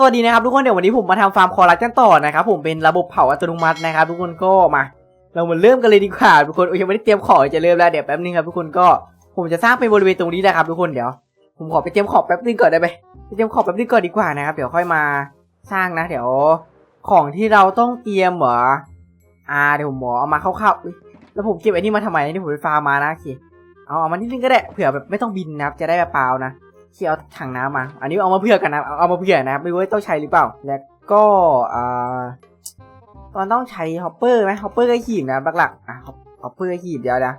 สวัสดีนะครับทุกคนเดี๋ยววันนี้ผมมาทำฟาร์มคอรัสกันต่อนะครับผมเป็นระบบเผาอัตโนมัตินะครับทุกคนก็มา เรามาเริ่มกันเลยดีกว่าทุกคนโอ้ยยังไม่ได้เตรียมของจะเริ่มแล้วเดี๋ยวแป๊บนึงครับทุกคนก็ผมจะสร้างเป็นบริเวณตรงนี้นะครับทุกคนเดี๋ยวผมขอไปเตรียมของแป๊บนึงก่อนได้ไหมไปเตรียมของแป๊บนึงก่อนดีกว่านะครับเดี๋ยวค่อยมาสร้างนะ เดี๋ยว ของที่เราต้องเตรียมเหรออ่าเดี๋ยวผมหมอเอามาคร่าวๆแล้วผมเก็บไอ้นี่มาทำไมนี่ผมไปฟาร์มมานะโอเคเอาเอามานิดนึงก็ได้เผื่อแบบไม่ต้องบินนะครับจะได้แบบเปล่านะ ที่เอาถังน้ำมา อันนี้เอามาเผื่อกันนะเอามาเผื่อนะครับไม่รู้ว่าต้องใช้หรือเปล่า แล้วก็อ่าตอนต้องใช้ฮอปเปอร์ไหมฮอปเปอร์ก็ขีบนะหลักๆอะฮอปเปอร์ขีบเดียวนะ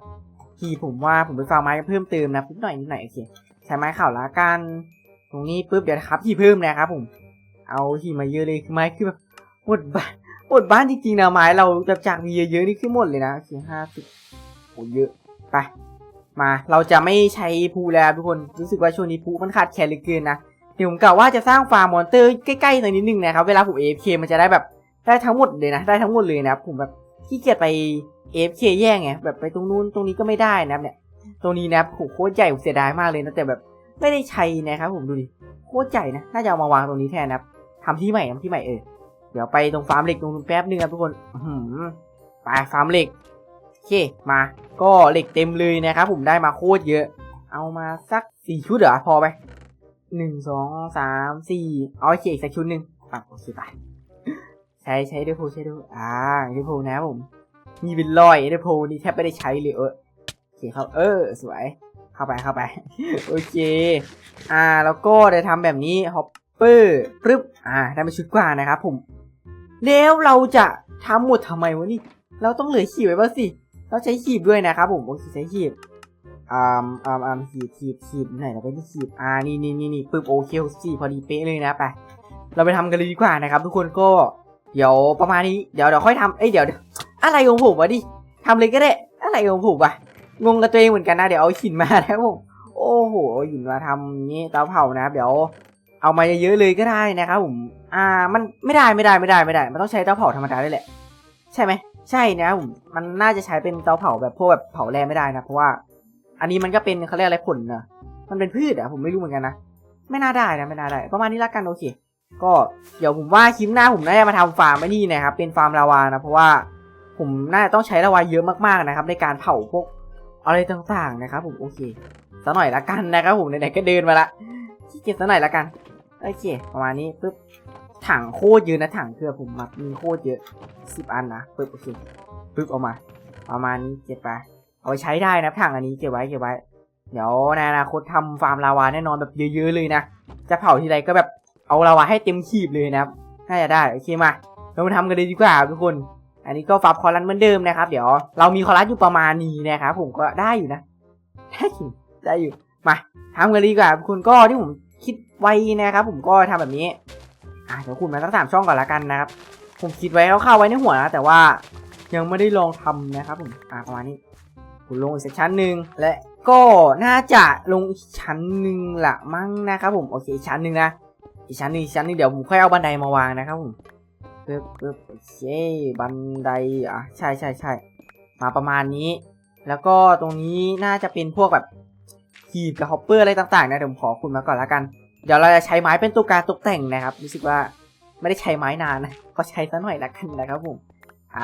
ขีบผมว่าผมไปฟังไม้เพิ่มเติมนะนิดหน่อยนิดหน่อยโอเคใช้ไม้ข่าวละกันตรงนี้ปุ๊บเดี๋ยวครับขีบเพิ่มนะครับผม เอาขีบมาเยอะเลยคือไม้คือแบบหมดบ้านหมดบ้านจริงๆนะไม้เราจากจากมีเยอะๆนี่คือหมดเลยนะโอเคห้าสิบโอ้เยอะไป มาเราจะไม่ใช้พูแล้วทุกคนรู้สึกว่าช่วงนี้พูมันขาดแคลนเหลือเกินนะเดี๋ยวผมกะว่าจะสร้างฟาร์มมอนเตอร์ใกล้ๆหน่อยนิดนึงนะครับเวลาผม AFK มันจะได้แบบได้ทั้งหมดเลยนะได้ทั้งหมดเลยนะครับผมแบบขี้เกียจไป AFK แย่งไงแบบไปตรงนู้นตรงนี้ก็ไม่ได้นะครับเนี่ยตรงนี้นะครับโคตรใหญ่ผมเสียดายมากเลยนะแต่แบบไม่ได้ใช้นะครับผมดูดิโคตรใหญ่นะน่าจะเอามาวางตรงนี้แทนนะครับทำที่ใหม่ทำที่ใหม่เออเดี๋ยวไปตรงฟาร์มเหล็กตรงนู้นแป๊บนึงครับทุกคนอื้อหือไปฟาร์มเหล็ก อเคมาก็เหล็กเต็มเลยนะครับผมได้มาโคตรเยอะ เอามาสักสี่ชุดเหรอพอไหมหนึ่งสองสามสี่เอาโอเคอีกสักชุดหนึ่งอะโอเคไปใช้ใช้ด้วยโพใช้ด้วยอ่าด้วยโพนะผมมีเป็นร้อยด้วยโพนี่แทบไม่ได้ใช้เลยเออโอเคครับ เออ สวย เข้าไปเข้าไป โอเค อ่าแล้วก็ได้ทำแบบนี้ฮอปเปอร์ปึ๊บอ่าได้มาชุดกว่านะครับผม แล้วเราจะทำหมดทำไมวะนี่ เราต้องเหลือขีบไว้บ้างสิ เราใช้ขีบด้วยนะครับผมโอเคใช้ขีบอ่าอ่าอ่าขีบขีบขีบไหนเราไปที่ขีบอ่านี่นี่นี่นี่ปึ๊บโอเคสี่พอดีเป๊ะเลยนะไปเราไปทำกันเลยดีกว่านะครับ ทุกคนก็เดี๋ยวประมาณนี้เดี๋ยวเดี๋ยวค่อยทำเอ้ยเดี๋ยวอะไรของผมวะดิทำเลยก็ได้ อะไรของผมวะงงกับตัวเองเหมือนกันนะเดี๋ยวเอาหินมานะครับผมโอ้โหหินมาทำนี้เตาเผานะครับเดี๋ยวเอามาเยอะๆเลยก็ได้นะครับผมอ่ามันไม่ได้ไม่ได้ไม่ได้ไม่ได้ มันต้องใช้เตาเผาธรรมดาได้แหละ ใช่ไหม ใช่นะผมมันน่าจะใช้เป็นเตาเผาแบบพวกแบบเผาแร่ไม่ได้นะเพราะว่า อันนี้มันก็เป็นเขาเรียกอะไรผลนะมันเป็นพืชอะผมไม่รู้เหมือนกันนะไม่น่าได้นะไม่น่าได้ประมาณนี้ละกันโอเค ก็เดี๋ยวผมว่าคลิปหน้าผมน่าจะมาทำฟาร์มไอ้นี่นะครับเป็นฟาร์มลาวานะเพราะว่าผมน่าจะต้องใช้ลาวาเยอะมากๆนะครับ ในการเผาพวกอะไรต่างๆนะครับ ผมโอเคสักหน่อยละกันนะครับผมไหนๆก็เดินมาละขี้เกียจสักหน่อยละกันโอเค ประมาณนี้ปุ๊บ ถังโคตรเยอะนะถังเครือผมแบบมีโคตรเยอะสิบอันนะปึ๊บโอเคปึ๊บเอามา ประมาณนี้เก็บไปเอาไปใช้ได้นะถังอันนี้เก็บไว้เก็บไว้ เดี๋ยวในอนาคตทำฟาร์มลาวาแน่นอนแบบเยอะๆเลยนะ จะเผาทีไรก็แบบเอาลาวาให้เต็มขีบเลยนะครับน่าจะได้โอเคมาเรามาทำกันเลยดีกว่าทุกคน อันนี้ก็ฟาร์มคอรัสเหมือนเดิมนะครับ เดี๋ยวเรามีคอรัสอยู่ประมาณนี้นะครับผมก็ได้อยู่นะได้อยู่ได้อยู่มาทำกันเลยดีกว่าทุกคนก็ที่ผมคิดไว้นะครับผมก็ทำแบบนี้ อะเดี๋ยวคุณมาตั้งสามช่องก่อนละกันนะครับ ผมคิดไว้เข้าไว้ในหัวนะแต่ว่ายังไม่ได้ลองทำนะครับผมอะประมาณนี้คุณลงอีกสักชั้นหนึ่งและก็น่าจะลงอีกชั้นหนึ่งละมั้งนะครับผมโอเคอีกชั้นหนึ่งนะอีกชั้นหนึ่งชั้นนึงเดี๋ยวผมค่อยเอาบันไดมาวางนะครับผมปึ๊บปึ๊บโอเคบันไดอะใช่ใช่ใช่มาประมาณนี้ แล้วก็ตรงนี้น่าจะเป็นพวกแบบขีบกับฮอปเปอร์อะไรต่างๆนะเดี๋ยวผมขอคุณมาก่อนละกัน เดี๋ยวเราจะใช้ไม้เป็นตัวการตกแต่งนะครับ รู้สึกว่าไม่ได้ใช้ไม้นานนะก็ใช้ซะหน่อยละกันนะครับผมโอ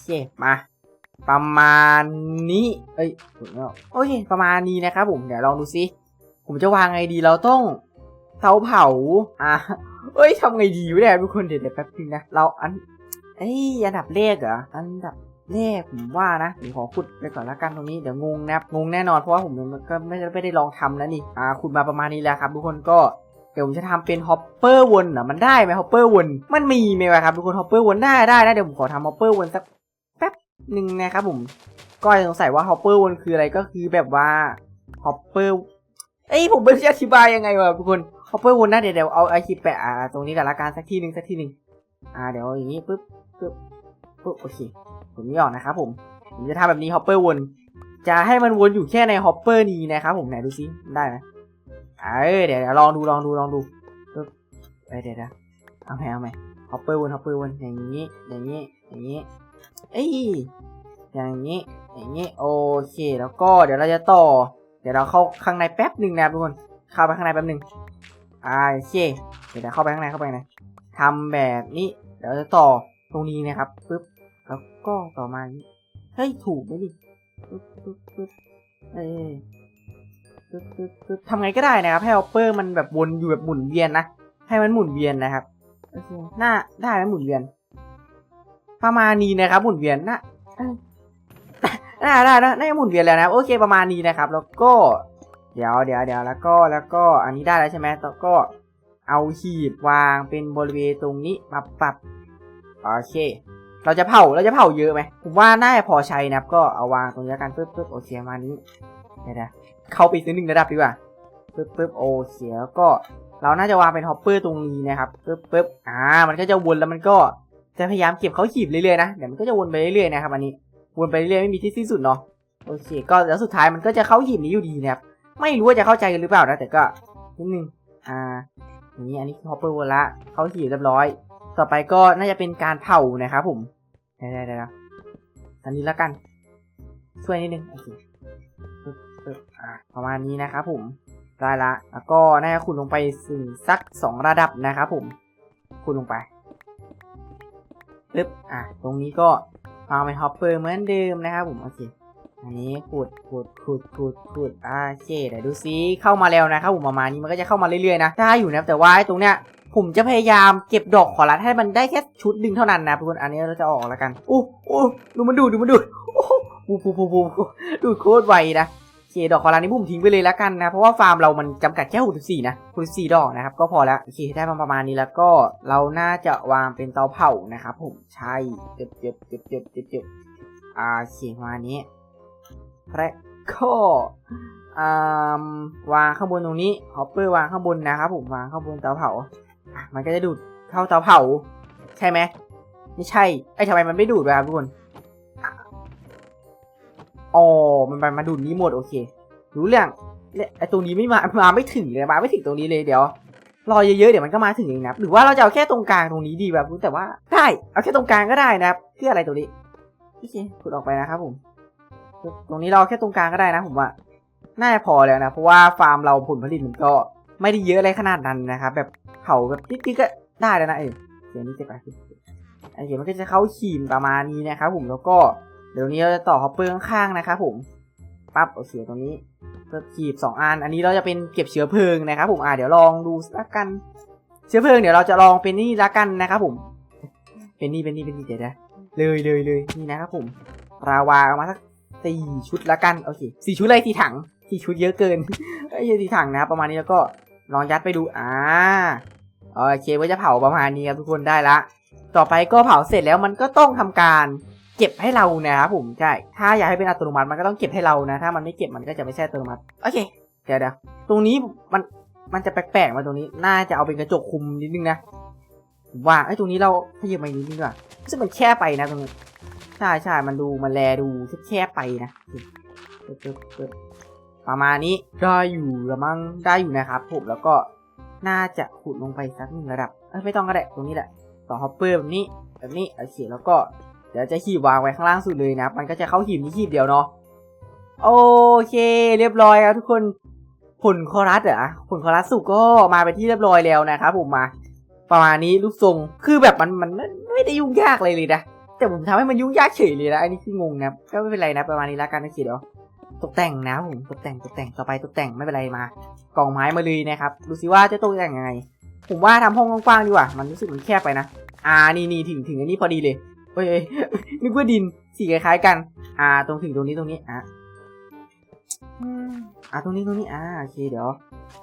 เคมา ประมาณนี้ เอ้ยโอเคประมาณนี้นะครับผมเดี๋ยวลองดูซิผมจะวางไงดีเราต้องเตาเผาอะเอ้ยทำไงดีวะเนี่ยทุกคนเดี๋ยวแป๊บนึงนะเราอันเอ้ยอันดับแรกเหรออันดับ แรกผมว่านะผมขอขุดไปก่อนละกันตรงนี้เดี๋ยวงงนะครับงงแน่นอนเพราะว่าผมก็ไม่ได้ไม่ได้ลองทำนะนี่อ่าขุดมาประมาณนี้แล้วครับ ทุกคนก็เดี๋ยวผมจะทำเป็นฮอปเปอร์วนอะมันได้ไหมฮอปเปอร์วนมันมีไหมวะครับทุกคนฮอปเปอร์วนได้ได้นะเดี๋ยวผมขอทำฮอปเปอร์วนสักแป๊บหนึ่งนะครับผมก็สงสัยว่าฮอปเปอร์วนคืออะไรก็คือแบบว่าฮอปเปอร์เอ้ยผมไม่รู้จะอธิบายยังไงวะทุกคนฮอปเปอร์วนนะเดี๋ยวเดี๋ยวเอาไอคลิปแปะอ่าตรงนี้กันละกันสักที่หนึ่งสักที่หนึ่งอ่าเดี๋ยวอย่างนี้ปึ๊บปึ๊บปึ๊บโอเค ผมนี่ออกนะครับผมผมจะทำแบบนี้ฮอปเปอร์วน จะให้มันวนอยู่แค่ในฮอปเปอร์นี้นะครับผมไหนดูซิได้ไหมเออเดี๋ยวเดี๋ยวลองดูลองดูลองดูปึ๊บเอ้ยเดี๋ยวเดี๋ยวเอาใหมเอาใหมฮอปเปอร์วนฮอปเปอร์วนอย่างนี้อย่างนี้อย่างนี้เอ้ยอย่างนี้อย่างนี้โอเคแล้วก็เดี๋ยวเราจะต่อ เดี๋ยวเราเข้าข้างในแป๊บหนึ่งนะทุกคนเข้าไปข้างในแป๊บหนึ่งอ่าโอเคเดี๋ยวเข้าไปข้างในเข้าไปข้างในทำแบบนี้เดี๋ยวจะต่อตรงนี้นะครับปึ๊บ แล้วก็ต่อมาเฮ้ยถูกไหมดิปึ๊บปึ๊บปึ๊บเอ้ยปึ๊บปึ๊บปึ๊บทำไงก็ได้นะครับ ให้ออปเปอร์มันแบบวนอยู่แบบหมุนเวียนนะ ให้มันหมุนเวียนนะครับโอเคน่าได้ไหมหมุนเวียน ประมาณนี้นะครับ หมุนเวียนน่าได้ได้ได้ได้หมุนเวียนแล้วนะ โอเคประมาณนี้นะครับ แล้วก็ เดี๋ยวเดี๋ยวเดี๋ยวแล้วก็แล้วก็อันนี้ได้แล้วใช่ไหมแล้วก็เอาหีบวางเป็นบริเวณตรงนี้มาปรับโอเค เราจะเผาเราจะเผาเยอะไหมผมว่าน่าจะพอใช้นะครับก็เอาวางตรงนี้กันปึ๊บปึ๊บโอเคประมาณนี้เดี๋ยวนะเข้าไปซื้อหนึ่งระดับดีกว่าปึ๊บปึ๊บโอเคแล้วก็เราน่าจะวางเป็นฮอปเปอร์ตรงนี้นะครับปึ๊บปึ๊บอ่า มันก็จะวนแล้วมันก็จะพยายามเก็บเขาหีบเรื่อยๆนะเดี๋ยวมันก็จะวนไปเรื่อยๆนะครับอันนี้วนไปเรื่อยๆไม่มีที่สิ้นสุดเนาะโอเค ก็แล้วสุดท้ายมันก็จะเข้าหีบนี้อยู่ดีนะครับไม่รู้ว่าจะเข้าใจกันหรือเปล่านะแต่ก็นิดนึงอ่าอย่างนี้อันนี้คือฮอปเปอร์วนละเขาหีบเรียบร้อย ต่อไปก็น่าจะเป็นการเผานะครับผม ได้ได้ได้แล้วอันนี้แล้วกัน ช่วยนิดนึงโอเคประมาณนี้นะครับผมได้ละ แล้วก็น่าจะขุดลงไปสึ่งสักสองระดับนะครับผม ขุดลงไปปึ๊บ อ่าตรงนี้ก็วางเป็นฮอปเปอร์เหมือนเดิมนะครับผม โอเค อันนี้ขุด ขุด ขุด ขุด ขุดโอเคเดี๋ยวดูซิ เข้ามาแล้วนะครับผมประมาณนี้มันก็จะเข้ามาเรื่อยๆนะ ได้อยู่นะ แต่ว่าตรงเนี้ย ผมจะพยายามเก็บดอกขอรัดให้มันได้แค่ชุดดึงเท่านั้นนะทุกคนอันนี้เราจะออกแล้วกันอู้อู้ดูมันดูดูมันดูดโอ้ปูปูปูปูดูโคตรไวนะโอเคดอกขอรัดนี้ผมทิ้งไปเลยแล้วกันนะ เพราะว่าฟาร์มเรามันจำกัดแค่64นะ64ดอกนะครับ ก็พอแล้วโอเคได้มาประมาณนี้แล้วก็เราน่าจะวางเป็นเตาเผานะครับผมใช่เจ็บเจ็บเจ็บเจ็บเจ็บเจ็บอ่าเคประมานี้และก็อ่าวางข้างบนตรงนี้ฮอปเปอร์วางข้างบนนะครับผมวางข้างบนเตาเผา มันก็จะดูดเข้าเตาเผา ใช่ไหมไม่ใช่ ไอ้ทำไมมันไม่ดูดวะครับทุกคนอ๋อมันไปมาดูดนี้หมดโอเค รู้เรื่องและไอ้ตรงนี้ไม่มา มาไม่ถึงเลย มาไม่ถึงตรงนี้เลยเดี๋ยว รอเยอะๆ เดี๋ยวมันก็มาถึงเองนะครับหรือว่าเราจะเอาแค่ตรงกลางตรงนี้ดีแบบแต่ว่า ได้ เอาแค่ตรงกลางก็ได้นะครับเพื่ออะไรตรงนี้ โอเคขุดออกไปนะครับผม ตรงนี้เราแค่ตรงกลางก็ได้นะผมว่า น่าจะพอแล้วนะ เพราะว่าฟาร์มเราผลผลิตมันก็ ไม่ได้เยอะอะไรขนาดนั้นนะครับ แบบเผาแบบติ๊กๆก็ได้แล้วนะเออเดี๋ยวนี้จะไปไอเดี๋ยวมันก็จะเข้าขีมประมาณนี้นะครับผมแล้วก็เดี๋ยวนี้เราจะต่อฮอปเปอร์ข้างๆนะครับผมปั๊บโอเคตรงนี้เพิ่มขีบสองอัน อันนี้เราจะเป็นเก็บเชื้อเพลิงนะครับ ผมอ่าเดี๋ยวลองดูละกัน เชื้อเพลิงเดี๋ยวเราจะลองเป็นนี่ละกันนะครับผม เป็นนี่เป็นนี่เป็นนี่เดี๋ยวนะเลยเลยเลยนี่นะครับผมราวาเอามาสักสี่ชุดละกันโอเคสี่ชุดเลยสี่ถังสี่ชุดเยอะเกินเอ้ยสี่ถังนะครับประมาณนี้แล้วก็ ลองยัดไปดูอ่าโอเคว่าจะเผาประมาณนี้ครับทุกคนได้ละ ต่อไปก็เผาเสร็จแล้วมันก็ต้องทำการเก็บให้เรานะครับผมใช่ถ้าอยากให้เป็นอัตโนมัติมันก็ต้องเก็บให้เรานะ ถ้ามันไม่เก็บมันก็จะไม่ใช่อัตโนมัติโอเคเดี๋ยวเดี๋ยวตรงนี้มันมันจะแปลกๆมาตรงนี้ น่าจะเอาเป็นกระจกคุมนิดนึงนะว่าไอ้ตรงนี้เราขยับมาอีกนิดนึงดีกว่าซึ่งมันแค่ไปนะตรงนี้ใช่ใช่มันดูมันแลดูแคบๆไปนะ ประมาณนี้ได้อยู่ละมั้งได้อยู่นะครับผมแล้วก็น่าจะขุดลงไปสักหนึ่งระดับเอ้ยไม่ต้องก็ได้ตรงนี้แหละต่อฮอปเปอร์แบบนี้แบบนี้โอเคแล้วก็เดี๋ยวจะขีบวางไว้ข้างล่างสุดเลยนะ มันก็จะเข้าหีบนี้หีบเดียวเนาะโอเค เรียบร้อยครับทุกคนผลคอรัสเหรอผลคอรัสสุกก็มาเป็นที่เรียบร้อยแล้วนะครับผมมา ประมาณนี้ลูกทรงคือแบบมันมันไม่ได้ยุ่งยากเลยเลยนะแต่ผมทำให้มันยุ่งยากเฉยเลยนะอันนี้คืองงนะก็ไม่เป็นไรนะประมาณนี้ละกันนะคิดเดี๋ยว ตกแต่งนะผมตกแต่งตกแต่งต่อไปตกแต่งไม่เป็นไรมากล่องไม้มาเลยนะครับดูสิว่าจะตกแต่งยังไง ผมว่าทำห้องกว้างๆดีกว่า มันรู้สึกมันแคบไปนะอ่านี่นี่ถึงถึงอันนี้พอดีเลยเฮ้ยนึกว่าดินสีคล้ายๆกัน อ่า ตรงถึงตรงนี้ตรงนี้อะอ่าตรงนี้ตรงนี้อ่าโอเคเดี๋ยว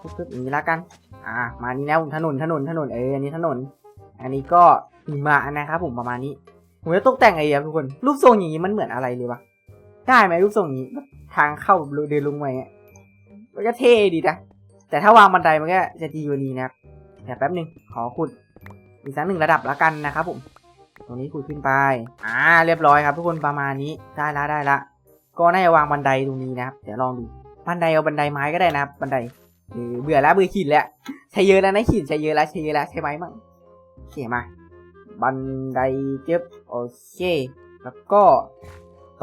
ปึ๊บๆอย่างนี้ละกัน อ่า มานี่นะผมถนนถนนถนนเอออันนี้ถนน อันนี้ก็หิมะนะครับผมประมาณนี้ผมจะตกแต่งไงดีครับทุกคนรูปทรงอย่างนี้มันเหมือนอะไรเลยวะได้ไหมรูปทรงอย่างนี้แบบ ทางเข้าเดินลงมาเนี่ยมันก็เท่ดีนะ แต่ถ้าวางบันไดมันก็จะดีกว่านี้นะครับเดี๋ยวแป๊บหนึ่งขอขุดอีกสักหนึ่งระดับแล้วกันนะครับผม ตรงนี้ขุดขึ้นไป อ่า เรียบร้อยครับ ทุกคนประมาณนี้ได้ละได้ละ ก็น่าจะวางบันไดตรงนี้นะครับ เดี๋ยวลองดู บันไดเอาบันไดไม้ก็ได้นะครับ บันไดเออเบื่อแล้วเบื่อขีดแล้ว ใช้เยอะแล้วนะขีดใช้เยอะแล้วใช้เยอะแล้วใช้ไหมมั่งโอเคมา บันไดเจ็บโอเค แล้วก็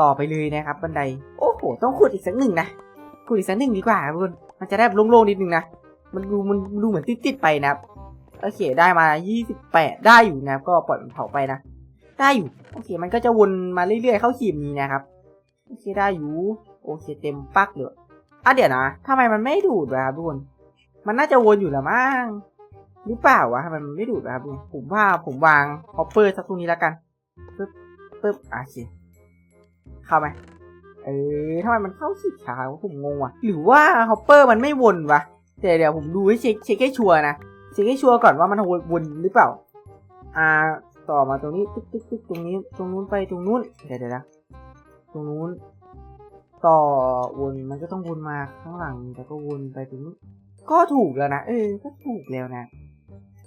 ต่อไปเลยนะครับ บันได โอ้โห ต้องขุดอีกสักหนึ่งนะ ขุดอีกสักหนึ่งดีกว่าครับทุกคนมันจะได้โล่งๆนิดนึงนะ มันดูมันดูเหมือนติดๆไปนะครับโอเคได้มา 28 ได้อยู่นะครับ ก็ปล่อยมันเผาไปนะ ได้อยู่ โอเค มันก็จะวนมาเรื่อยๆ เข้าขีมนี้นะครับ โอเคได้อยู่ โอเคเต็มปักเลยอะเดี๋ยวนะทำไมมันไม่ดูดวะครับทุกคน มันน่าจะวนอยู่แล้วมั้ง หรือเปล่าวะทำไมมันไม่ดูดวะครับผมว่าผมวางฮอปเปอร์สักตรงนี้แล้วกันปึ๊บปึ๊บอะโอเค เข้าไหมเออทำไมมันเข้าสิช้าวะผมงงว่ะ หรือว่าฮอปเปอร์มันไม่วนวะเดี๋ยวเดี๋ยวผมดูให้เช็คเช็คให้ชัวร์นะเช็คให้ชัวร์ก่อนว่ามันวนวนหรือเปล่า อ่า ต่อมาตรงนี้ตึ๊กตึ๊กตึ๊กตรงนี้ ตรงนู้นไปตรงนู้น เดี๋ยวเดี๋ยวนะตรงนู้น ต่อวนมันก็ต้องวนมาข้างหลังแต่ก็วนไปตรงนู้นก็ถูกแล้วนะเออ ก็ถูกแล้วนะ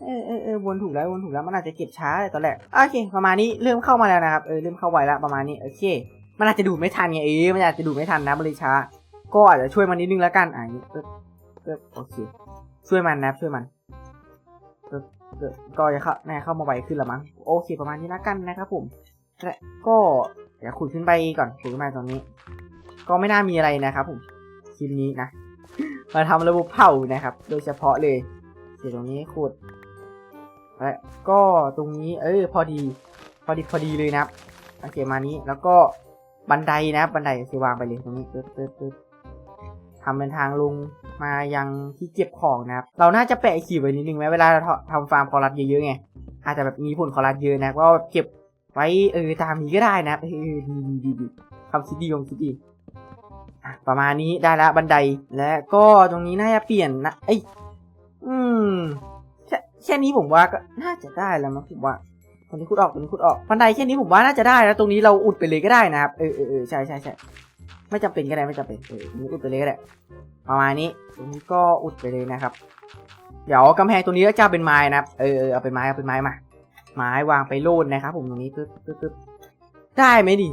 เออเออเออวนถูกแล้ววนถูกแล้วมันอาจจะเก็บช้าเลยตอนแรกโอเค ประมาณนี้เริ่มเข้ามาแล้วนะครับเออเริ่มเข้าไวแล้วประมาณนี้โอเค มันอาจจะดูดไม่ทันไงเออมันอาจจะดูดไม่ทันนะมันเลยช้า ก็อาจจะช่วยมันนิดนึงแล้วกันอะอย่านี้โอเค ช่วยมันนะช่วยมันก็จะเข้าแน่เข้ามาไวขึ้นละมั้งโอเคประมาณนี้แล้วกันนะครับผมและก็เดี๋ยวขุดขึ้นไปก่อนขุดขึ้นไปตรงนี้ ก็ไม่น่ามีอะไรนะครับ ผมคลิปนี้นะมาทำระบบเผานะครับ โดยเฉพาะเลยเดี๋ยวตรงนี้ขุดและก็ตรงนี้ เออพอดี พอดีพอดีเลยนะครับโอเคมานี้แล้วก็ บันไดนะบันไดคือวางไปเลยตรงนี้ปึ๊บปึ๊บปึ๊บทำเป็นทางลงมายังที่เก็บของนะครับ เราน่าจะแปะขีดไว้นิดนึงไหมเวลาเราทำฟาร์มคอรัสเยอะๆไง อาจจะแบบมีผลคอรัสเยอะนะก็เก็บไว้เออตามนี้ก็ได้นะครับเออดีดีดีดีความคิดดีความคิดดีประมาณนี้ได้ละบันไดและก็ตรงนี้น่าจะเปลี่ยนนะเอ้ยอืมแค่แค่นี้ผมว่าก็น่าจะได้แล้วมั้งผมว่า ตรงนี้ขุดออกตรงนี้ขุดออกบันไดแค่นี้ผมว่าน่าจะได้แล้วตรงนี้เราอุดไปเลยก็ได้นะครับเออเออเออใช่ใช่ใช่ไม่จำเป็นก็ได้ไม่จำเป็นเออตรงนี้อุดไปเลยก็ได้ประมาณนี้ตรงนี้ก็อุดไปเลยนะครับ เดี๋ยวกำแพงตรงนี้ก็จะเป็นไม้นะครับเออเออเอาเป็นไม้เอาเป็นไม้มาไม้วางไปโลดนะครับ ผมตรงนี้ปึ๊บปึ๊บปึ๊บได้ไหมดิ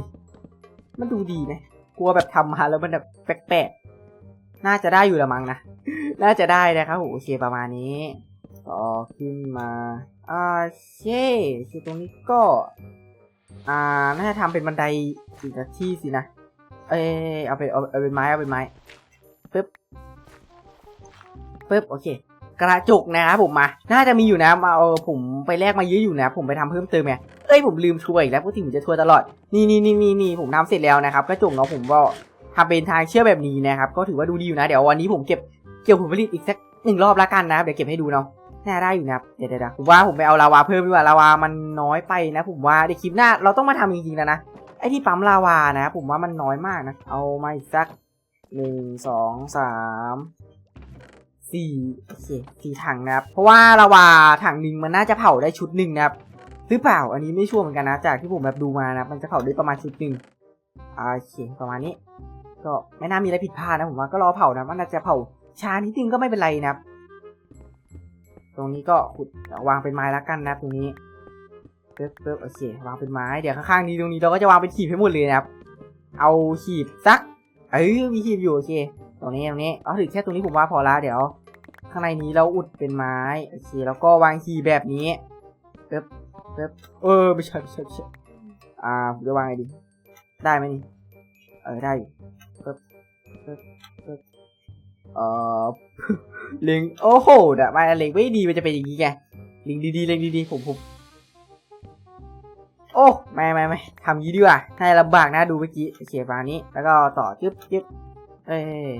มันดูดีนะกลัวแบบทำมาแล้วมันแบบแปลกๆน่าจะได้อยู่ละมั้งนะน่าจะได้นะครับโอเคประมาณนี้ ต่อขึ้นมาอ่าเช่คือตรงนี้ก็ อ่าน่าจะทำเป็นบันไดอีกที่สินะ เอ้ยเอาไปเอาเอาเป็นไม้เอาเป็นไม้ปึ๊บปึ๊บโอเค กระจกนะครับผมมา น่าจะมีอยู่นะมาเอาผมไปแลกมาเยอะอยู่นะ ผมไปทำเพิ่มเติมไงเอ้ยผมลืมช่วยอีกแล้วปกติผมจะช่วยตลอดนี่นี่นี่นี่นี่ผมทำเสร็จแล้วนะครับกระจกเนาะผมก็ทำเป็นทางเชื่อแบบนี้นะครับ ก็ถือว่าดูดีอยู่นะ เดี๋ยววันนี้ผมเก็บเกี่ยวผลผลิตอีกสักหนึ่งรอบละกันนะครับเดี๋ยวเก็บให้ดูเนาะ น่าได้อยู่นะครับเดี๋ยวเดี๋ยวผมว่าผมไปเอาลาวาเพิ่มดีกว่าลาวามันน้อยไปนะ ผมว่าในคลิปหน้าเราต้องมาทำจริงๆแล้วนะไอที่ปั๊มลาวานะ ผมว่ามันน้อยมากนะ เอามาอีกสักหนึ่งสองสามสี่โอเคสี่ถังนะครับ เพราะว่าลาวาถังหนึ่งมันน่าจะเผาได้ชุดหนึ่งนะครับหรือเปล่าอันนี้ไม่ชัวร์เหมือนกันนะ จากที่ผมแบบดูมานะ มันจะเผาได้ประมาณชุดหนึ่งโอเคประมาณนี้ ก็ไม่น่ามีอะไรผิดพลาดนะผมว่าก็รอเผานะมันน่าจะเผาช้านิดนึงก็ไม่เป็นไรนะครับ ตรงนี้ก็ขุดวางเป็นไม้แล้วกันนะตรงนี้ปึ๊บปึ๊บโอเควางเป็นไม้เดี๋ยวข้างๆนี้ตรงนี้เราก็จะวางเป็นขีดให้หมดเลยนะครับ เอาขีดสักเอ้ยมีขีดอยู่โอเค ตรงนี้ตรงนี้เอาถึงแค่ตรงนี้ผมว่าพอละเดี๋ยว ข้างในนี้เราอุดเป็นไม้โอเคแล้วก็วางขีดแบบนี้ปึ๊บปึ๊บเออไม่ใช่ไม่ใช่ไม่ใช่อ่าผมจะวางไงดี ได้ไหมนี่เออได้อยู่ปึ๊บปึ๊บปึ๊บเอ่อ เล็งโอ้โหแต่มาเล็งไม่ดีมันจะเป็นอย่างนี้ไงเล็งดีๆเล็งดีๆผมผมโอ้ไม่ไม่ไม่ทำยี้ดีกว่าให้ลำบากนะดูเมื่อกี้เคประมาณนี้ แล้วก็ต่อจึ๊บจึ๊บเอ้ย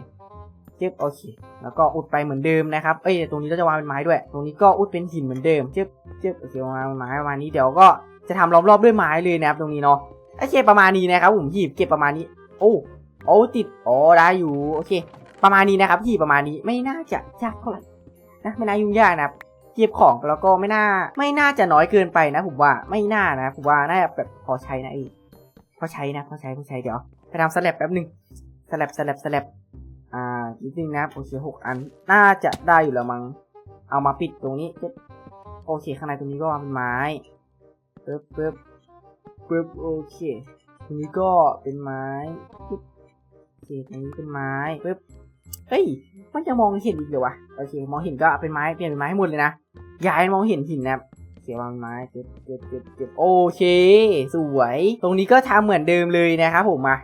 จึ๊บโอเค แล้วก็อุดไปเหมือนเดิมนะครับ เอ้ยตรงนี้ก็จะวางเป็นไม้ด้วย ตรงนี้ก็อุดเป็นหินเหมือนเดิมจึ๊บจึ๊บโอเควางเป็นไม้ประมาณนี้เดี๋ยวก็จะทำรอบๆด้วยไม้เลยนะครับตรงนี้เนาะโอเคประมาณนี้นะครับผมหยิบเก็บประมาณนี้ โอ้โอ้ติดอ๋อได้อยู่โอเค ประมาณนี้นะครับที่ประมาณนี้ไม่น่าจะยากเท่าไหร่นะไม่น่ายุ่งยากนะครับเก็บของแล้วก็ไม่น่าไม่น่าจะน้อยเกินไปนะผมว่าไม่น่านะผมว่าน่าแบบพอใช้นะเออพอใช้นะพอใช้พอใช้เดี๋ยวไปทำสลับแป๊บหนึ่งสลับสลับสลับอ่านิดนึงนะโอเคหกอันน่าจะได้อยู่แล้วมั้งเอามาปิดตรงนี้โอเคข้างในตรงนี้ก็เป็นไม้ปึ๊บปึ๊บปึ๊บโอเคตรงนี้ก็เป็นไม้ปึ๊บโอเคตรงนี้เป็นไม้ปึ๊บ เฮ้ย มันจะมองเห็นอีกเหรอวะ โอเค มองเห็นก็เป็นไม้ เปลี่ยนเป็นไม้ให้หมดเลยนะ ย้ายมองเห็นหินนะครับเสียวางไม้เก็บเก็บเก็บเก็บโอเค สวย ตรงนี้ก็ทำเหมือนเดิมเลยนะครับผมมา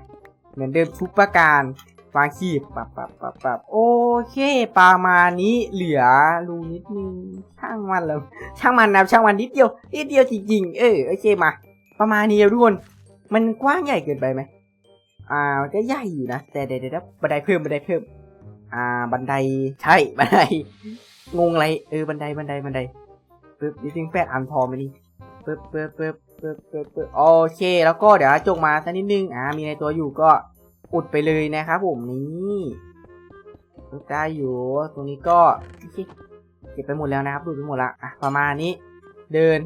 เหมือนเดิมทุกประการวางขีบปับปับปับปับโอเค ประมาณนี้เหลือรูนิดนึง ช่างมันแล้ว ช่างมันนะช่างมันนิดเดียว นิดเดียวจริงๆ เออ โอเคมา ประมาณนี้รับทุกคน มันกว้างใหญ่เกินไปไหมอ่า มันก็ใหญ่อยู่นะ แต่เดี๋ยวเดี๋ยวบันไดเพิ่มบันไดเพิ่ม อ่า บันได ใช่ บันได งงอะไร เออ บันได บันได บันไดปึ๊บดิซิงแปดอันพอไหมนี่ปึ๊บปึ๊บปึ๊บปึ๊บปึ๊บปึ๊บโอเค แล้วก็เดี๋ยวจงมาสักนิดนึง อ่า มีในตัวอยู่ก็อุดไปเลยนะครับผมนี่ได้อยู่ ตรงนี้ก็เก็บไปหมดแล้วนะครับ ดูไปหมดละ อะ ประมาณนี้ เดิน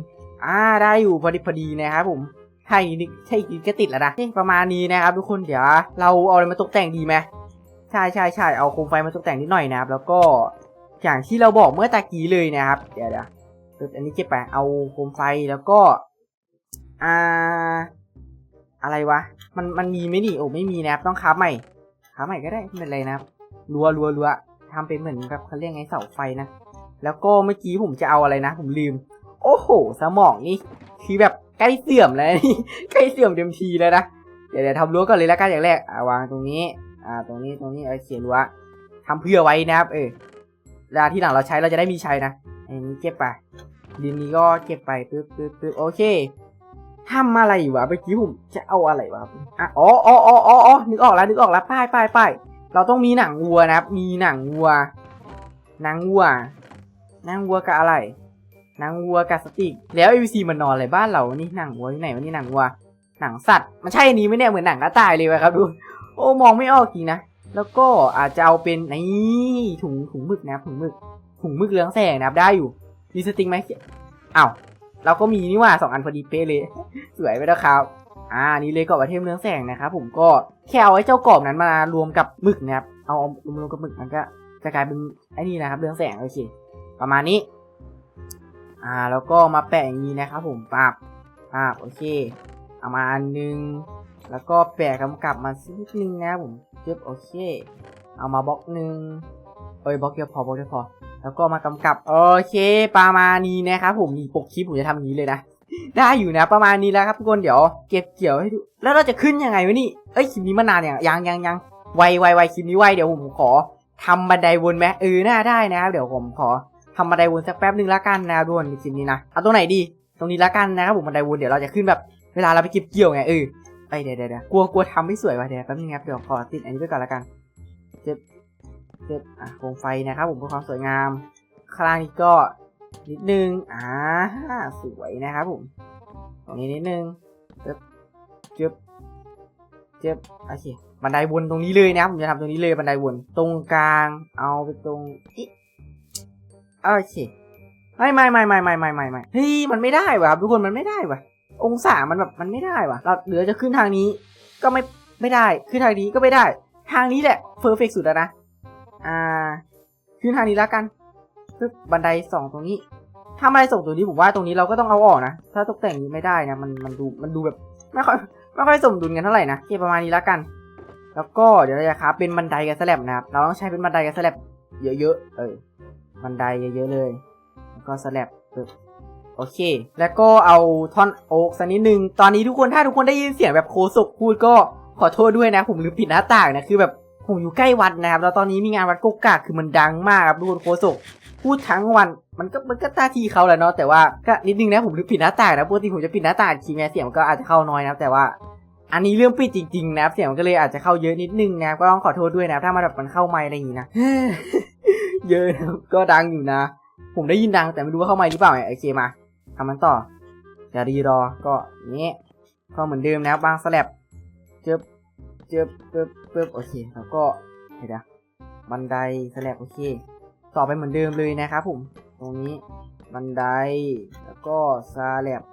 อ่า ได้อยู่พอดีพอดีนะครับผมใช่นิดใช่อีกก็ติดแล้วนะนี่ประมาณนี้นะครับทุกคน เดี๋ยวเราเอาอะไรมาตกแต่งดีไหม ใช่ใช่ใช่เอาโคมไฟมาตกแต่งนิดหน่อยนะครับ แล้วก็อย่างที่เราบอกเมื่อตะกี้เลยนะครับ เดี๋ยวเดี๋ยวอันนี้เก็บไปเอาโคมไฟแล้วก็อ่าอะไรวะ มันมันมีไหมนี่โอ้ไม่มีนะครับต้องค้าใหม่ค้าใหม่ก็ได้ไม่เป็นไรนะครับรัวรัวรัวทำเป็นเหมือนแบบเขาเรียกไงเสาไฟนะ แล้วก็เมื่อกี้ผมจะเอาอะไรนะ ผมลืม โอ้โห สมองนี่คือแบบใกล้เสื่อมแล้วนี่ใกล้เสื่อมเต็มทีแล้วนะเดี๋ยวเดี๋ยวทำรั้วก่อนเลยแล้วกันอย่างแรกอาวางตรงนี้ อ่า ตรงนี้ตรงนี้เออเขียนว่าทำเพื่อไว้นะครับ เออเวลาที่หลังเราใช้เราจะได้มีใช้นะอันนี้เก็บไปดินนี้ก็เก็บไปปึ๊บปึ๊บปึ๊บโอเคทำอะไรวะเมื่อกี้ผมจะเอาอะไรวะอะอ๋ออ๋ออ๋ออ๋อนึกออกแล้วนึกออกแล้วป้ายป้ายป้ายเราต้องมีหนังวัวนะครับ มีหนังวัว หนังวัว หนังวัวกับอะไร หนังวัวกับสติก แล้ว ABC มันนอนอะไรบ้านเรานี่หนังวัวที่ไหนวะนี่หนังวัว หนังสัตว์ มันใช่อันนี้ไหมเนี่ยเหมือนหนังกระต่ายเลยวะครับดู โอ้มองไม่ออกจริงนะ แล้วก็อาจจะเอาเป็นนี่ถุงถุงมึกนะครับถุงมึกถุงมึกเรืองแสงนะครับได้อยู่ มีสติงไหมอ้าวเราก็มีนี่ว่าสองอันพอดีเป๊ะเลย สวยไปแล้วครับ อ่านี่เลยกรอบประเทศเรืองแสงนะครับผมก็แค่เอาไอ้เจ้ากรอบนั้นมารวมกับมึกนะครับเอาเอารวมกับมึกมันก็จะกลายเป็นไอ้นี่นะครับเรืองแสงโอเคประมาณนี้ อ่าแล้วก็มาแปะอย่างนี้นะครับผมปาบปาบโอเคเอามาอันนึง แล้วก็แปะกำกับมาสักนิดนึงนะผมจึ๊บโอเค เอามาบล็อกหนึ่งเอ้ยบล็อกเดียวพอบล็อกเดียวพอ แล้วก็มากำกับโอเค ประมาณนี้นะครับผมมีปกคลิปผมจะทำอย่างนี้เลยนะได้อยู่นะประมาณนี้แล้วครับทุกคนเดี๋ยวเก็บเกี่ยวให้ดูแล้วเราจะขึ้นยังไงวะนี่เอ้ยคลิปนี้มานานอย่างยังยังยังไวไวไวคลิปนี้ไวเดี๋ยวผมขอทำบันไดวนไหมเออน่าได้นะครับเดี๋ยวผมขอทำบันไดวนสักแป๊บนึงละกันนะด่วนในคลิปนี้นะเอาตรงไหนดีตรงนี้ละกันนะครับผมบันไดวนเดี๋ยวเราจะขึ้นแบบเวลาเราไปเก็บเกี่ยวไงเออ ไปเดี๋ยวเดี๋ยวกลัวกลัวทำไม่สวยว่ะเดี๋ยวแป๊บนึงครับเดี๋ยวขอติดอันนี้ไปก่อนละกันเจ็บเจ็บอะโคมไฟนะครับผมเพื่อความสวยงามข้างล่างนี้ก็นิดนึงอ่าสวยนะครับผมตรงนี้นิดนึงเจ็บเจ็บเจ็บโอเคบันไดวนตรงนี้เลยนะผมจะทำตรงนี้เลยบันไดวนตรงกลาง เอาไปตรงโอเคไม่ไม่ไม่ไม่ไม่ไม่ไม่เฮ้ยมันไม่ได้วะครับทุกคนมันไม่ได้ว่ะ องศามันแบบมันไม่ได้ว่ะเราเหลือจะขึ้นทางนี้ก็ไม่ไม่ได้ขึ้นทางนี้ก็ไม่ได้ ทางนี้แหละเพอร์เฟกสุดแล้วนะอ่าขึ้นทางนี้แล้วกันปึ๊บบันไดสองตรงนี้ถ้าบันไดสองตรงนี้ผมว่าตรงนี้เราก็ต้องเอาออกนะ ถ้าตกแต่งนี้ไม่ได้นะมันมันดูมันดูแบบไม่ค่อยไม่ค่อยสมดุลกันเท่าไหร่นะโอเคประมาณนี้แล้วกัน แล้วก็เดี๋ยวเราจะครับเป็นบันไดกับสแลบนะครับ เราต้องใช้เป็นบันไดกับสแลบเยอะๆเออบันไดเยอะๆเลย แล้วก็สแลบปึ๊บ โอเค แล้วก็เอาท่อนโอ๊กสักนิดนึง ตอนนี้ทุกคนถ้าทุกคนได้ยินเสียงแบบโคศกพูดก็ขอโทษด้วยนะ ผมลืมปิดหน้าต่างนะ คือแบบผมอยู่ใกล้วัดนะครับ แล้วตอนนี้มีงานวัดกกากคือมันดังมากครับทุกคนโคศกพูดทั้งวัน มันก็มันก็ตาทีเขาแหละเนาะ แต่ว่าก็นิดนึงนะผมลืมปิดหน้าต่างนะ ปกติผมจะปิดหน้าต่างทีแมเสียงมันก็อาจจะเข้าน้อยนะแต่ว่า อันนี้เรื่องปิดจริงๆนะครับ เสียงมันก็เลยอาจจะเข้าเยอะนิดนึงนะครับ ก็ต้องขอโทษด้วยนะครับถ้ามันแบบมันเข้าไม่อะไรอย่างนี้นะ เยอะนะก็ดังอยู่นะ ผมได้ยินดังแต่ไม่รู้ว่าเข้าไม่หรือเปล่าไอเคมา ทำมันต่อ อย่ารีรอก็นี้ก็เหมือนเดิมนะครับวางสลับเจ็บเจ็บปึ๊บปึ๊บโอเค แล้วก็เดี๋ยวบันไดสลับโอเค ต่อไปเหมือนเดิมเลยนะครับผม ตรงนี้บันไดแล้วก็สลับ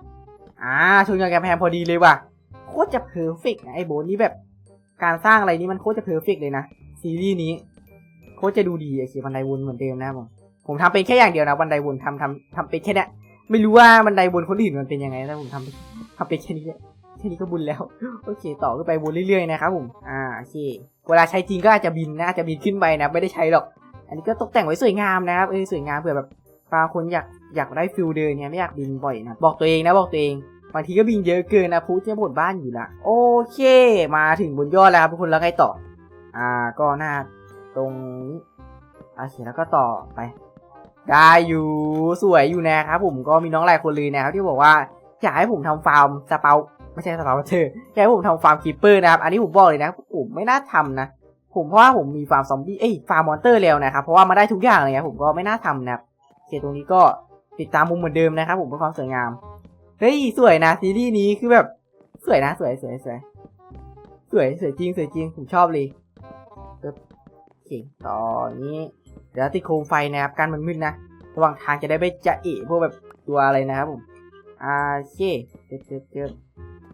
อ่าชนกับกำแพงพอดีเลยว่ะโคตรจะเพอร์เฟกต์นะไอ้โบนนี่แบบ การสร้างอะไรนี่มันโคตรจะเพอร์เฟกต์เลยนะซีรีส์นี้โคตรจะดูดีโอเคบันไดวนเหมือนเดิมนะครับผมผมทำเป็นแค่อย่างเดียวนะบันไดวนทำทำทำเป็นแค่เนี้ย ไม่รู้ว่าบันไดบนคนอื่นมันเป็นยังไงแต่ผมทำทำไปแค่นี้แหละแค่นี้ก็บุญแล้ว โอเค ต่อขึ้นไปบนเรื่อยๆนะครับผม อ่าโอเค เวลาใช้จริงก็อาจจะบินนะอาจจะบินขึ้นไปนะ ไม่ได้ใช้หรอก อันนี้ก็ตกแต่งไว้สวยงามนะครับ เออสวยงามเผื่อแบบบางคนอยากอยากได้ฟิลเดินเนี่ยไม่อยากบินบ่อยนะ บอกตัวเองนะบอกตัวเอง บางทีก็บินเยอะเกินนะพูดที่บนบ้านอยู่ละโอเค มาถึงบนยอดแล้วครับทุกคนแล้วไงต่อ อ่าก็หน้าตรงนี้โอเคแล้วก็ต่อไป ได้อยู่สวยอยู่นะครับผมก็มีน้องหลายคนเลยนะครับที่บอกว่าอยากให้ผมทำฟาร์มสเปาไม่ใช่สเปาเธออยากให้ผมทำฟาร์มคีเปอร์นะครับอันนี้ผมบอกเลยนะผมไม่น่าทำนะผมเพราะว่าผมมีฟาร์มซอมบี้เอ้ยฟาร์มมอนเตอร์แล้วนะครับเพราะว่ามาได้ทุกอย่างเลยนะผมก็ไม่น่าทำนะโอเคตรงนี้ก็ติดตามมุมเหมือนเดิมนะครับผมเพื่อความสวยงามเฮ้ยสวยนะซีรีส์นี้คือแบบสวยนะสวยสวยสวยสวยสวยจริงสวยจริงผมชอบเลยปึ๊บโอเคตอนนี้ ดี๋ยวติดโคมไฟนะครับการมันมืดนะ ระหว่างทางจะได้ไม่จะเอะพวกแบบตัวอะไรนะครับผมอ่าเคเจ็บเจ็บเจ็บ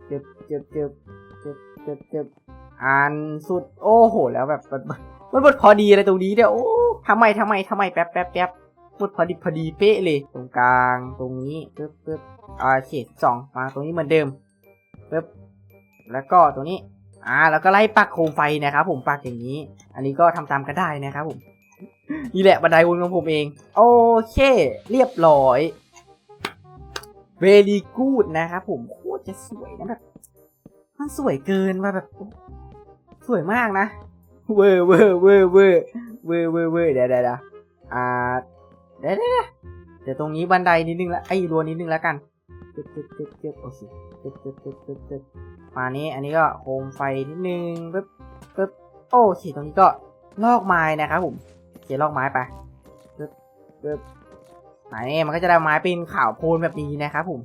เจ็บเจ็บเจ็บเจ็บเจ็บเจ็บอ่านสุดโอ้โห แล้วแบบมันมันบดพอดีอะไรตรงนี้เนี่ยโอ้ทำไมทำไมทำไมแป๊บแป๊บแป๊บบดพอดีพอดีเป๊ะเลย ตรงกลางตรงนี้ปึ๊บปึ๊บอ่าโอเคสองมาตรงนี้เหมือนเดิมปึ๊บแล้วก็ตรงนี้อ่าแล้วก็ไล่ปักโคมไฟนะครับผมปักอย่างนี้ อันนี้ก็ทำตามกันได้นะครับผม นี่แหละบันไดวนของผมเอง โอเค เรียบร้อย very good นะครับผมโคตรจะสวยนะแบบมันสวยเกินมาแบบ สวยมากนะ เวอร์เวอร์เวอร์เวอร์เวอร์เวอร์เวอร์เดี๋ยวเดี๋ยวเดี๋ยวอ่าเดี๋ยวเดี๋ยวเดี๋ยวตรงนี้บันไดนิดนึงละไอ้รัวนิดนึงแล้วกันเจึ๊บจึ๊บจึ๊บจึ๊บโอเคจึ๊บจึ๊บจึ๊บจึ๊บจึ๊บมานี้อันนี้ก็โคมไฟนิดนึงปึ๊บปึ๊บโอเคตรงนี้ก็ลอกไม้นะครับผม เขีลอกไม้ไปปึ๊บปึ๊บไหนมันก็จะได้ไม้เป็นขาวโพลนแบบนี้นะครับผม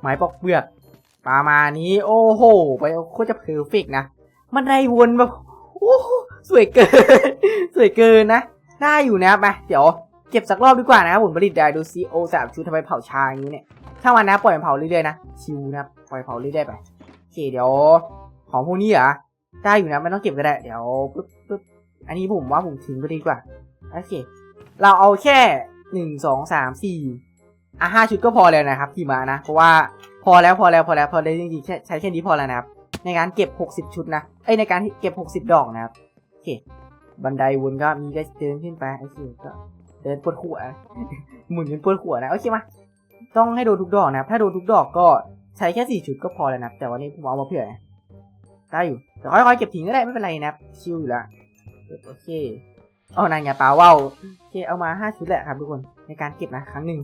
ไม้ปอกเปลือกประมาณนี้ โอ้โห ไปโคตรจะเพอร์เฟกนะ มันได้วนแบบโอ้โหสวยเกิน สวยเกินนะ ได้อยู่นะครับมาเดี๋ยวเก็บสักรอบดีกว่านะครับผมผลิตได้ดูซีโอสามชุดทำไมเผาชาอย่างนี้เนี่ยถ้าวันนะปล่อยเผาเรื่อยๆนะชิวนะปล่อยเผาเรื่อยๆไปโอเคเดี๋ยวของพวกนี้เหรอได้อยู่นะไม่ต้องเก็บก็ได้เดี๋ยวปึ๊บปึ๊บอันนี้ผมว่าผมทิ้งไปดีกว่า โอเค เราเอาแค่หนึ่งสองสามสี่อะห้าชุดก็พอแล้วนะครับที่มานะ เพราะว่าพอแล้วพอแล้วพอแล้วพอได้จริงๆใช้แค่นี้พอแล้วนะครับ ในการเก็บหกสิบชุดนะ เอ้ยในการเก็บหกสิบดอกนะครับ โอเค บันไดวนก็มีก็เดินขึ้นไปโอเคก็เดินปวดหัวหมุนจนปวดหัวนะโอเคมาต้องให้โดนทุกดอกนะครับ ถ้าโดนทุกดอกก็ใช้แค่สี่ชุดก็พอแล้วนะ แต่วันนี้ผมเอามาเผื่อได้อยู่แต่ค่อยๆเก็บทิ้งก็ได้ไม่เป็นไรนะครับชิลอยู่แล้วโอเค เอานางอย่าปาว่าวโอเคเอามาห้าชุดแหละครับทุกคนในการเก็บนะครั้งหนึ่ง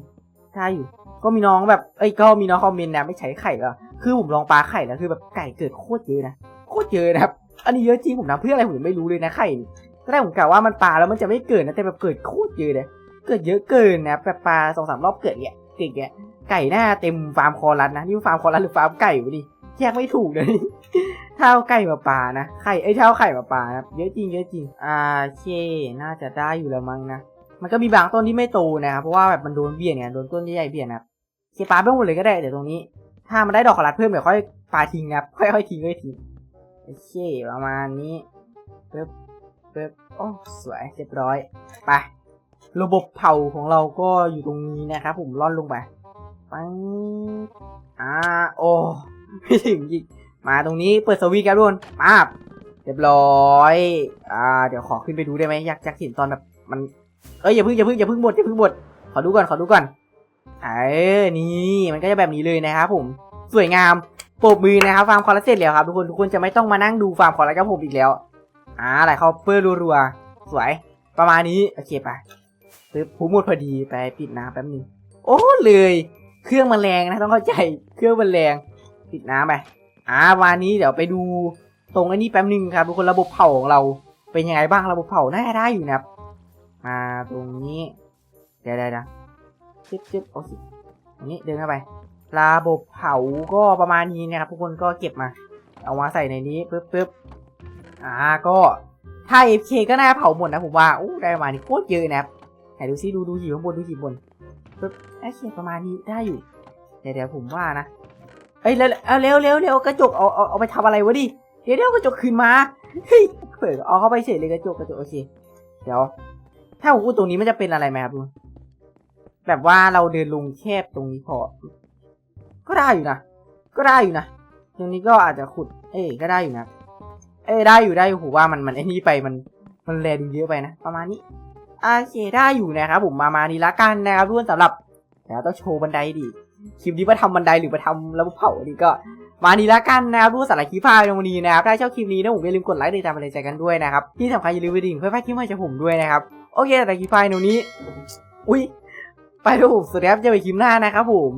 ได้อยู่ ก็มีน้องแบบเอ้ยก็มีน้องคอมเมนต์นะไม่ใช้ไข่แล้วคือผมลองปลาไข่แล้วคือแบบไก่เกิดโคตรเยอะนะโคตรเยอะนะครับอันนี้เยอะจริงผมทำเพื่ออะไรผมยังไม่รู้เลยนะไข่ตอนแรกผมกะว่ามันปลาแล้วมันจะไม่เกิดนะแต่แบบเกิดโคตรเยอะเลยเกิดเยอะเกินนะแบบปลาสองสามรอบเกิดเงี้ยเกิดเงี้ยไก่หน้าเต็มฟาร์มคอรัสนะนี่ฟาร์มคอรัสหรือฟาร์มไก่วะดิแยกไม่ถูกเลย เอาไก่มาปลานะ ไข่เอ้ยถ้าไข่มาปลานะเยอะจริงเยอะจริง อ่าเค น่าจะได้อยู่แล้วมั้งนะ มันก็มีบางต้นที่ไม่โตนะครับ เพราะว่าแบบมันโดนเบี้ยเนี่ยโดนต้นใหญ่ๆเบี้ยนะครับเคปลาไปหมดเลยก็ได้เดี๋ยวตรงนี้ ถ้ามันได้ดอกขลัดเพิ่มเดี๋ยวค่อยปลาทิ้งนะครับ ค่อยๆทิ้งค่อยทิ้งโอเคประมาณนี้ปึ๊บปึ๊บโอ้สวยเรียบร้อย ไป ระบบเผาของเราก็อยู่ตรงนี้นะครับ ผมล่อนลงไปปังอ่า โอ้ไม่ถึงอีก มาตรงนี้เปิดสวิตช์ครับทุกคนมาเรียบร้อยอ่าเดี๋ยวขอขึ้นไปดูได้ไหมอยากอยากเห็นตอนแบบมันเอ้ยอย่าพิ่งอย่าพิ่งอย่าพิ่งหมดอย่าพิ่งหมดขอดูก่อนขอดูก่อนเออนี่มันก็จะแบบนี้เลยนะครับผมสวยงามปรบมือนะครับฟาร์มคอร์เสร็จแล้วครับทุกคนทุกคนจะไม่ต้องมานั่งดูฟาร์มคอร์แล้วกับผมอีกแล้วอ่าไหลเข้าเปื้อรัวๆสวยประมาณนี้โอเคไปปึ๊บผูหมดพอดีไปปิดน้ำแป๊บนึงโอ้เลย เครื่องมันแรงนะต้องเข้าใจเครื่องมันแรงปิดน้ำไป อ่าวันนี้เดี๋ยวไปดูตรงอ้นี้แป๊บนึงครับทุกคนระบบเผาของเราเป็นยังไงบ้างระบบเผาน่าได้อยู่นะครับมาตรงนี้เดี๋ยวเดี๋ยวเดี๋ยวจึ๊บจึ๊บโอเคอันนี้เดินเข้าไประบบเผาก็ประมาณนี้นะครับทุกคนก็เก็บมา เอามาใส่ในนี้ปึ๊บปึ๊บอ่าก็ถ้า FK ก็น่าเผาหมดนะผมว่าอู้ได้ประมาณนี้โคตรเยอะนะครับไหนดูซิดูดูหีบข้างบนดูหีบบนปึ๊บโอเคประมาณนี้ได้อยู่เดี๋ยวเดี๋ยวผมว่านะ เอ้ยเร็วเอาเร็วเร็วเร็วกระจกเอาเอาเอาไปทำอะไรวะดิเดี๋ยวเดี๋ยวกระจกคืนมาเฮ้ยเปิดเอาเข้าไปเฉยเลยกระจกกระจกโอเคเดี๋ยว ถ้าผมพูดตรงนี้มันจะเป็นอะไรไหมครับลุงแบบว่าเราเดินลงแคบตรงนี้พอ ก็ได้อยู่นะก็ได้อยู่นะตรงนี้ก็อาจจะขุด เอ้ยก็ได้อยู่นะเอ้ยได้อยู่ได้อยู่ผมว่ามันมันไอ้นี่ไปมันมันแลดูเยอะไปนะประมาณนี้โอเคได้อยู่นะครับผมมามานี้ละกันนะครับทุกคนสำหรับเดี๋ยวต้องโชว์บันไดดิ คลิปนี้มาทำบันไดหรือมาทำระบบเผาอันนี้ก็ มาดีละกันนะครับรู้สารคลิปพายในวันนี้นะครับถ้าชอบคลิปนี้นะผมอย่าลืมกดไลค์ติดตามเป็นใจกันด้วยนะครับที่สำคัญอย่าลืมไปดิ่งเพื่อพลาดคลิปใหม่จากผมด้วยนะครับโอเคแต่คลิปพายในวันนี้ อุ้ยไปแล้วผมสุดท้ายจะไปคลิปหน้านะครับผม